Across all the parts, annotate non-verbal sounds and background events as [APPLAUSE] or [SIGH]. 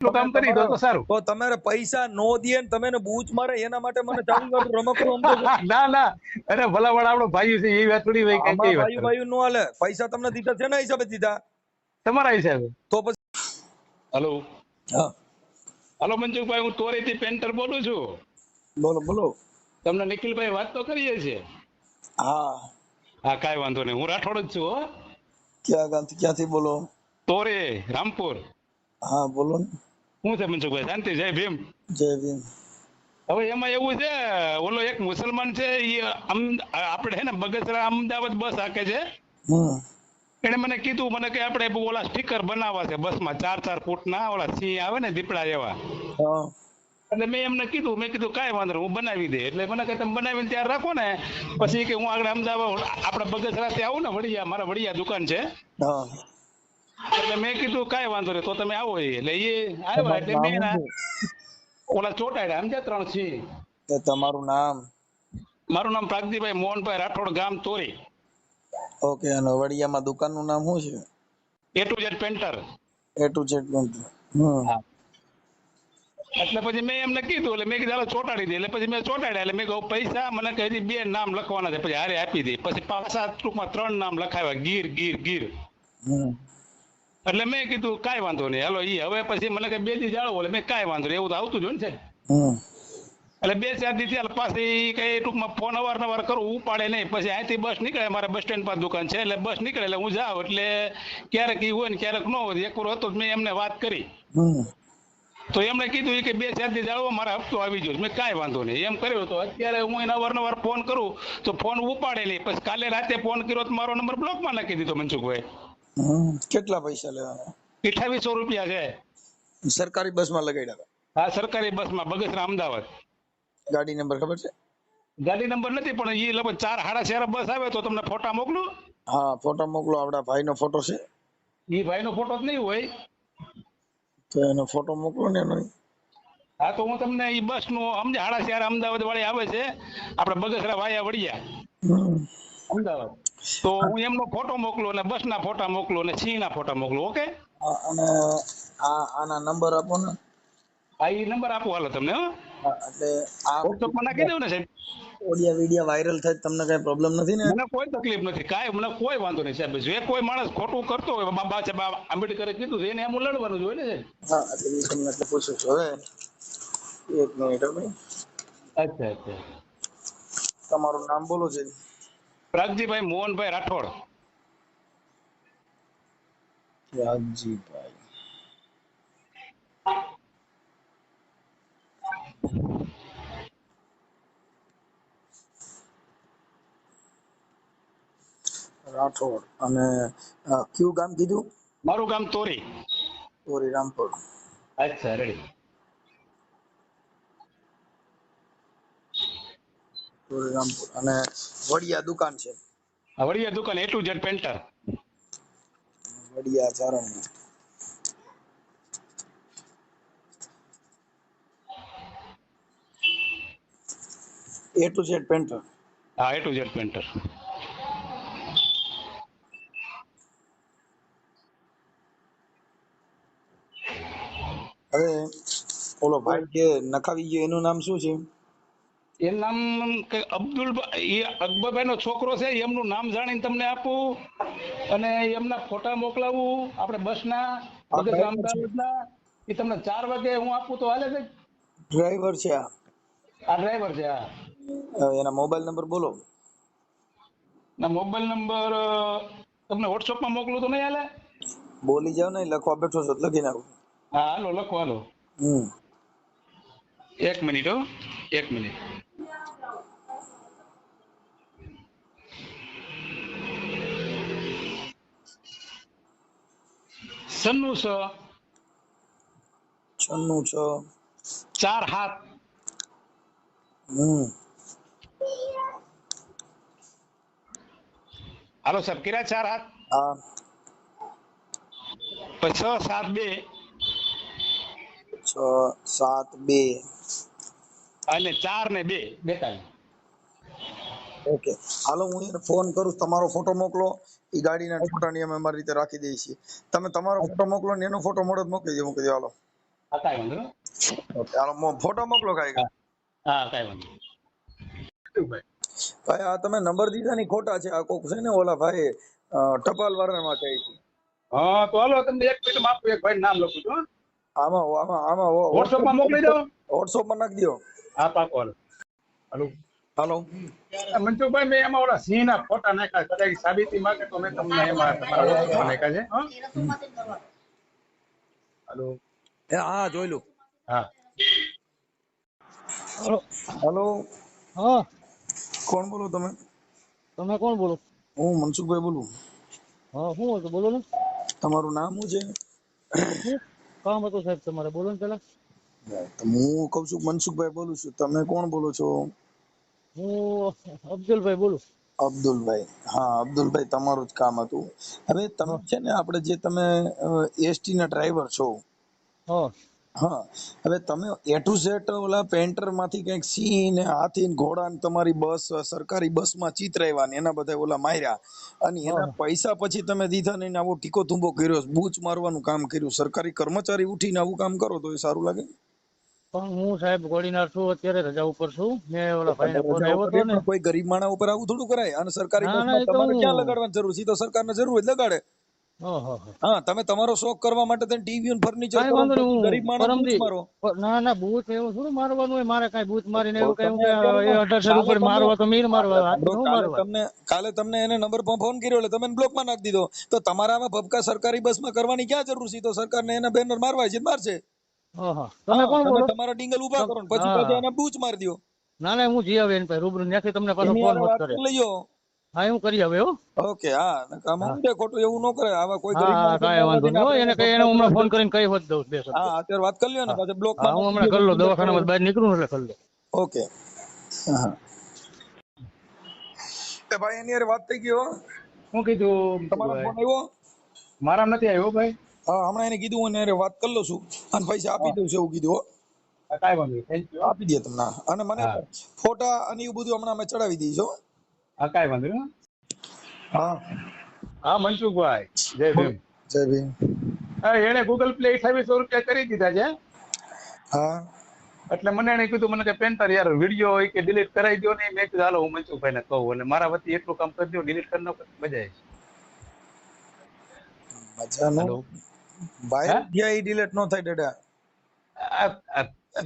કામ કરી દો તો સારું. તો તમારે પૈસા નો દે ને તમે બૂચ મારે એના માટે મને ચાલુ કરું રમકડું સમજો ના ના અરે ભલા ભલા આપણો ભાઈ છે એ વાત થોડી હોય કઈ આમાં કઈ વાત ભાઈ ભાઈ નો હાલે. પૈસા તમને દીધા છે ને હિસાબે દીધા? તમારા હિસાબે? તો પછી હલો. હા. હલો મનસુખભાઈ હું તોરેથી પેન્ટર બોલું છું. બોલો બોલો. તમને નિખિલભાઈ વાત તો કરીએ છીએ? હા. હા કાઈ વાંધો નહીં. હું રાઠોડ જ છું હો. ક્યાં ગામથી ક્યાંથી બોલો? તોરે રામપુર. હા બોલો ને. શું છે મનસુખભાઈ? શાંતિ? જય ભીમ. જય ભીમ. હવે એમાં એવું છે ઓલો એક મુસલમાન છે એ આપણે હે ને બગસરા અમદાવાદ બસ હાકે છે. એને મને કીધું મને કે આપણે ઓલા સ્ટીકર બનાવવા છે બસમાં ચાર ચાર ફૂટના ઓલા સિંહ આવે ને દીપડા એવા. હા. એટલે મેં એમને કીધું મેં કીધું કાંઈ વાંધો હું બનાવી દે. એટલે મને કે તમે બનાવીને ત્યાં રાખો ને પછી કે હું આગળ અમદાવાદ આપણે બગસરાથી આવું ને વડિયા મારા વડિયા દુકાન છે. હા. એટલે મેં કીધું કાંઈ વાંધો નહીં તો તમે આવો. એટલે એ આવ્યા એટલે મેં એના ઓલા ચોટાડ્યા સમજ્યા ત્રણ સિંહ તે તમારું નામ? મારું નામ પ્રાગદીભાઈ મોહનભાઈ રાઠોડ ગામ તોરી. ઓકે અને વડિયામાં દુકાનનું નામ શું છે? A to Z painter A to Z painter એટલે પછી મેં એમને કીધું એટલે મેં કીધું હાલો ચોટાડી દે. એટલે પછી મેં ચોટાડ્યા એટલે મેં પૈસા મને કહી દી બે નામ લખવાના છે. પછી હારે આપી દે. પછી પાછા ટૂંકમાં ત્રણ નામ લખાવ્યા ગીર ગીર ગીર. એટલે મેં કીધું કાંઈ વાંધો નહીં. હાલો ઈ હવે પછી મને કે બે દી જાળવો એટલે મેં કાંઈ વાંધો નહીં. એવું તો આવતું જ હોય ને છે એટલે બે ચાર દી થયા પાછી કઈ ટૂંકમાં ફોન અવારનવાર કરું ઉપાડે નહીં. પછી અહીંથી બસ નીકળે મારે બસ સ્ટેન્ડ પર દુકાન છે એટલે બસ નીકળે એટલે હું જાઉં. એટલે ક્યારેક ઈ હોય ને ક્યારેક ન હોય એક વાર હતો મેં એમને વાત કરી. તો એમણે કીધું કે બે ચાર દી જાળવો મારા હપ્તો આવી ગયો મેં કાંઈ વાંધો નહીં. એમ કર્યો તો અત્યારે હું એને અવારનવાર ફોન કરું તો ફોન ઉપાડે નહીં. પછી કાલે રાતે ફોન કર્યો તો મારો નંબર બ્લોકમાં નાખી દીધો મનસુખભાઈ. કેટલા પૈસા લેવાના? અઠાવીસો રૂપિયા છે. સરકારી બસમાં લગાડ્યા હતા? આ સરકારી બસમાં બગસરા અમદાવાદ. ગાડી નંબર ખબર છે? ગાડી નંબર નથી પણ એ લગભગ ચાર સાડા ચાર બસ આવે તો તમને ફોટા મોકલું. હા ફોટા મોકલો. આપડા ભાઈનો ફોટો છે. એ ભાઈનો ફોટો જ નહીં હોય. તો એનો ફોટો મોકલો ને એનો. હા તો હું તમને એ બસનું સાડા ચાર અમદાવાદ વાળી આવે છે. આપણે બગસરા વાયા વડિયા. અમદાવાદ. તો હું એમનો ફોટો મોકલું અને બસના ફોટા મોકલું અને સિંહના ફોટા મોકલું ઓકે? અને આ આના નંબર આપો ને. આ એ નંબર આપો હાલો તમને હો. એટલે આ વોટ્સઅપમાં નાખી દઉં ને સાહેબ? ઓડિયા વિડિયા વાયરલ થાય તમને કઈ પ્રોબ્લેમ નથી ને? મને કોઈ તકલીફ નથી કાંઈ મને કોઈ વાંધો નહીં સાહેબ. જે કોઈ માણસ ખોટું કરતો હોય બાબા સાહેબ આંબેડકરે કીધું એને એમ લડવાનું જ હોય ને હા એટલે હું તમને એટલે પૂછું છું હવે. એક મિનિટ હો ભાઈ. અચ્છા અચ્છા. તમારું નામ બોલો છે પ્રાગજીભાઈ મોહનભાઈ રાઠોડ. પ્રાગજીભાઈ. રાઠોડ અને કયું ગામ કીધું? મારું ગામ તોરી. તોરી રામપુર. અચ્છા રેડી. રામપુર અને વડિયા દુકાન છે. વડિયા દુકાન A to Z painter? Vadiya Charan A to Z painter. હા એ ટુ ઝેડ પેન્ટર. હવે ઓલો ભાઈ જે નખાવી ગયો એનું નામ શું છે? એનું નામ કે અબ્દુલ એ અકબરભાઈ નો છોકરો છે એમનું નામ જાણીને તમને આપું અને એમના ફોટા મોકલાવું. આપણે બસના છે. અમદાવાદના એ તમને ચાર વાગે હું આપું તો હાલે છે ડ્રાઈવર છે આ. આ ડ્રાઈવર છે એના મોબાઈલ નંબર બોલો. ના મોબાઈલ નંબર તમને વોટ્સઅપમાં મોકલું તો નહીં હાલે? બોલી જાવ ને લખવા બેઠો છો લખી નાખો. હા હાલો લખો હાલો. હમ. એક મિનિટ હો એક મિનિટ. સન્નું છ. છન્નું છ. ચાર હાથ. હમ. હાલો સાહેબ કર્યા ચાર હાથ? હા. પછી છ સાત બે. છ સાત બે. અને ચાર ને બે. બેતાલીસ. ઓકે. હાલો હું એને ફોન કરું તમારો ફોટો મોકલો. એ ગાડીના ફોટાની અમે અમારી રીતે રાખી દઈએ છીએ. તમે તમારો ફોટો મોકલો ને એનો ફોટો મોડો મોકલી દે મોકલી દે હાલો. હાલો ફોટો મોકલો કાંઈ. હા કાંઈ વાંધો ભાઈ આ તમે નંબર દીધા ની ખોટા છે આ કોક છે ને ઓલા ભાઈ ટપાલ વાળામાં જાય છે. હા તો હાલો તમને એક મિનિટ આપું એક ભાઈ નામ લખું છું આમાં આમાં આમાં વોટ્સઅપમાં મોકલી દો. વોટ્સઅપમાં નાખી દો હા પાકો હાલો. હાલો. મનસુખભાઈ મેં એમાં ઓલા સિંહ ના ફોટા નાખ્યા કદાચ સાબિતી માંગે તો મેં તમને એમાં તમારા WhatsApp નાખ્યા છે. હલો. હા જોઈ લઉં હા. હલો. હા. કોણ બોલો તમે? તમે કોણ બોલો? હું મનસુખભાઈ બોલું. હા શું હતું? બોલો ને. તમારું નામ શું છે? કામ હતું સાહેબ તમારે? બોલો ને પેલા હું કઉ છું મનસુખભાઈ બોલું છું. તમે કોણ બોલો છો? હું અબ્દુલભાઈ બોલું. અબ્દુલભાઈ હા અબ્દુલભાઈ તમારું જ કામ હતું. હવે તમે છે ને આપણે જે તમે એસટી ના ડ્રાઈવર છો. હા. હવે તમે એ ટુ ઝેડ ઓલા પેન્ટરમાંથી કંઈક સિંહ ને હાથી ને ઘોડા ને તમારી બસ સરકારી બસમાં ચિતરાવ્યા ને એના બધા ઓલા માર્યા. અને એના પૈસા પછી તમે દીધા ને આવો ટીકો ધુંબો કર્યો. બૂચ મારવાનું કામ કર્યું. સરકારી કર્મચારી ઉઠીને આવું કામ કરો તો એ સારું લાગે પણ હું સાહેબ ગોળીનાર છું અત્યારે રજા ઉપર છું. મેં ઓલા ભાઈને ફોન આવ્યો હતો ને. કોઈ ગરીબ માણસ ઉપર આવું થોડું કરાય? અને સરકારી ના, ના, તમારે ક્યાં લગાડવાની જરૂર? છે તો સરકારને જરૂર હોય લગાડે. હા. તમે તમારો શોખ કરવા માટે તમે ટીવી અને ફર્નિચર ગરીબ માણસ મારો. ના ના બૂથ એવું થોડું મારવાનું હોય મારે કઈ બૂથ મારીને એવું કઈ અઢારસો ઉપર મારવા તો મીર મારવા નું તમને કાલે તમને એને નંબર પર ફોન કર્યો એટલે તમે બ્લોકમાં નાખી દીધો. તો તમારામાં ભબકા સરકારી બસમાં કરવાની ક્યાં જરૂર છે? તો તો સરકારને એના બેનર મારવા છે મારશે. તમે હા, કોણ તમે બોલો? તમારો ડીંગલ ઊભા કરો પછી પછી. એને બૂચ મારી દો. ના ના હું જીયા આવે ભાઈ રૂબરૂ ન્યાથી તમને પાછો ફોન મત કરે. લઈયો. હા હું કરી હવે હો. ઓકે હા કામ ઊંડે ખોટું એવું ન કરે. આવા કોઈ ગરીબ હા કાંઈ વાંધો ન એને કઈ એને હમણાં ફોન કરીને કઈ હોત દઉં બે હા અત્યારે વાત કરી લ્યો ને પાછો બ્લોકમાં હું હમણાં કરી લો દવાખાનામાં બહાર નીકળું એટલે કરી લો. ઓકે. હા એ ભાઈ એની વાત થઈ ગઈ હો. શું કીધું તમારો ફોન આવ્યો? મારા નથી આવ્યો ભાઈ. હા હમણાં એને કીધું હું એને વાત કરી લઉં છું. અને પૈસા આપી દઉં છું એવું કીધું કાંઈ વાંધો થેન્ક યુ આપી દે તમને. અને મને ફોટા અને એવું બધું હમણાં અમે ચડાવી દઈશું હા. કાંઈ વાંધો નહીં હા. હા. મનસુખભાઈ જય ભીમ. જય ભીમ. હા એને ગૂગલ પ્લે અઠાવીસો રૂપિયા કરી દીધા છે હા. એટલે મને એને કીધું મને કે પેન્ટર યાર વીડિયો હોય કે ડિલીટ કરાવી દો ને મેં કીધું હાલો હું મનસુખભાઈ ને કહું. એટલે મારા વતી એટલું કામ કરી દો ડિલીટ કરી નાખો મજા આવે મજાનું. વાયરલ થયા એ ડિલેટ નો થાય ડેડા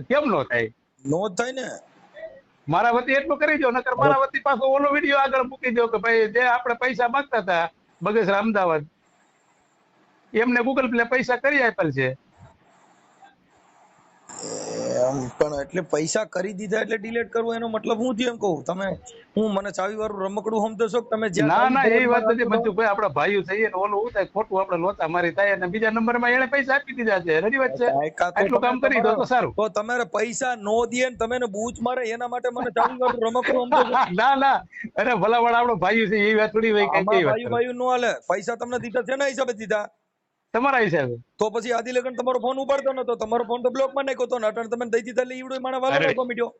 કેમ નો થાય? નો થાય ને. મારા વતી એટલું કરી દો નકર મારા વતી પાછો ઓલો વીડિયો આગળ મૂકી દો કે ભાઈ જે આપણે પૈસા માંગતા હતા બગસરા અમદાવાદ એમને ગૂગલ પ્લે પૈસા કરી આપેલ છે એમ પણ એટલે પૈસા કરી દીધા એટલે ડિલેટ કરવું એનો મતલબ હું થયું એમ કહું. તમે હું મને ચાવી વાળું રમકડું સમજો છો તમે ના ના એ વાત નથી છો? ભાઈ આપડા ભાઈઓ થઈએ ને ઓલું થાય ખોટું આપણે લોચા મારી થાય અને બીજા નંબરમાં એને પૈસા આપી દીધા છે. રેડી વાત છે? આટલું કામ કરી દો તો સારું. તો તમારે પૈસા નો દે ને તમે બૂચ મારે એના માટે મને ચાવી વાળું રમકડું [LAUGHS] સમજો ના ના. અરે ભલાવાળા આપણો ભાઈઓ છે એ વાત થોડી ભાઈ કઈ ભાઈ ભાઈ નો હાલે. પૈસા તમને દીધા છે ને હિસાબે દીધા. તમારા હિસાબે તો પછી આદિ લગન તમારો ફોન ઉપાડતો નતો. તમારો ફોન તો બ્લોકમાં નાખ્યો તો ને. અટાણે તમે દઈ દીધા એટલે ઈવડો મારા વાલો અરે. નાખવા મીડ્યો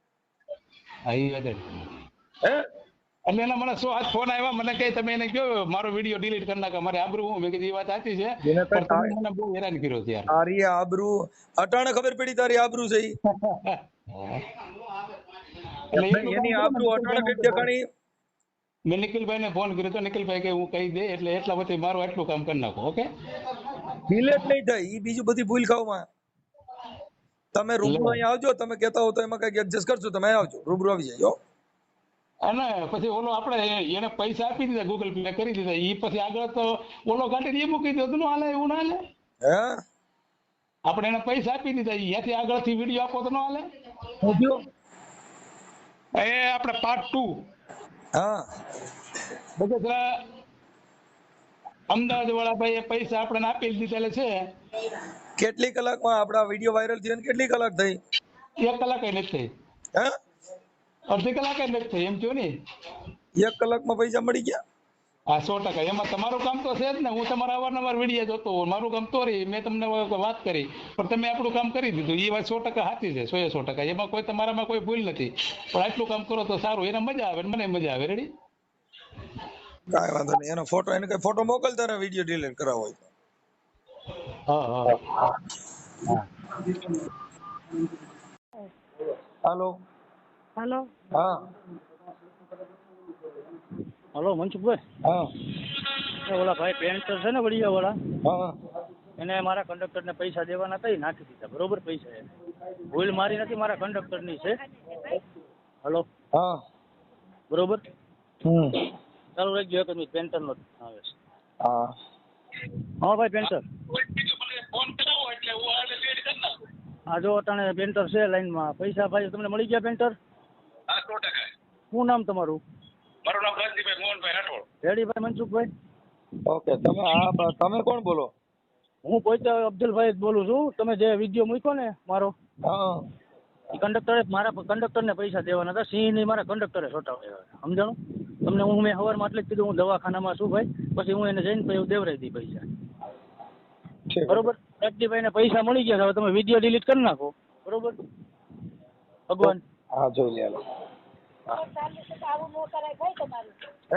હા વાત હે? અને એના મને શું આજ ફોન આવ્યા? મને કહે તમે એને કયો? મારો વીડિયો ડિલીટ કરી નાખો. મારે આબરૂ હું? મેં કીધી એ વાત સાચી છે. પણ તમે મને બહુ હેરાન કર્યો છે યાર. તારી આબરૂ. અટાણે ખબર પડી તારી આબરૂ છે ઈ. એટલે એની આબરૂ અટાણે કઈ કણી મેં નિખિલભાઈ ને ફોન કર્યો તો નિખિલભાઈ કે હું કહી દે એટલે એટલા વચ્ચે મારું આટલું કામ કરી નાખો ઓકે ડિલેટ નહીં થાય. ઈ બીજું બધી ભૂલ ખાવમાં તમે રૂબરૂ અહીંયા આવજો તમે કહેતા હો તો એમાં કંઈક એડજસ્ટ કરશું તમે આવજો. રૂબરૂ આવી જાય અને પછી ઓલો આપણે એને પૈસા આપી દીધા ગૂગલ પે કરી દીધા. ઈ પછી આગળ તો ઓલો કાઢીને એ મૂકી દીધો નો હાલે એવું ના હાલે? હે? આપણે એને પૈસા આપી દીધા ઈ ત્યાંથી આગળથી વીડિયો આપો તો ન હાલે? એ આપણે પાર્ટ ટુ હા. બગસરા અમદાવાદ વાળા ભાઈ પૈસા આપણને આપી દીધેલા છે. કેટલી કલાકમાં આપડા વીડિયો વાયરલ થયો ને કેટલી કલાક થઈ? એક કલાક નથી થઈ. હે? અડધી કલાક નથી થઈ એમ થયું ને? એક કલાકમાં પૈસા મળી ગયા? હા સો ટકા. એમાં તમારું કામ તો છે જ ને. હું તમારા અવારનવાર વીડિયો જોતો હોઉં. મારું કામ તો રહી. મેં તમને વાત કરી. પણ તમે આપણું કામ કરી દીધું. એ વાત સો ટકા સાચી છે. સો એ સો ટકા. એમાં કોઈ તમારામાં કોઈ ભૂલ નથી. પણ આટલું કામ કરો તો સારું. એને મજા આવે મને મજા આવે. રેડી કાંઈ વાંધો નહીં. એનો ફોટો એને કઈ ફોટો મોકલતા ને વીડિયો ડિલીટ કરાવો હોય તો. હા હા. હા હાલો. હલો. હા. હલો મનસુખભાઈ. હા. ઓલા ભાઈ પેન્ટર છે ને વડિયા વાળા હા. એને મારા કંડક્ટરને પૈસા દેવાના હતા નાખી દીધા. બરોબર પૈસા એને. ભૂલ મારી નથી મારા કંડક્ટરની છે. હલો. હા. બરોબર? હમ. ચાલુ રાખજો એક મિનિટ પેન્ટરનો જ આવે છે. હા. હા ભાઈ પેન્ટર હું આ જો અટાણે પેન્ટર છે લાઈનમાં. પૈસા ભાઈ તમને મળી ગયા પેન્ટર? હા સો ટકા. શું નામ તમારું? મારું નામ રાજદીપભાઈ મોહનભાઈ રાઠોડ. રેડીભાઈ મનસુખભાઈ? ઓકે તમે હા તમે કોણ બોલો? હું પોતે અબ્દુલભાઈ જ બોલું છું. તમે જે વીડિયો મૂક્યો ને મારો હા. કંડક્ટરે મારા કંડક્ટરને પૈસા દેવાના હતા. સિંહની મારા કંડક્ટરે છોટાવ્યા સમજાણું? તમને હું મેં સવારમાં એટલે જ કીધું હું દવાખાનામાં છું ભાઈ. પછી હું એને જઈને પછી દેવરાઈ દી પૈસા. બરોબર? બરોબર ને પૈસા મળી ગયા હવે તમે વીડિયો ડિલીટ કરી નાખો. બરોબર? ભગવાન. હા જોઈ લે.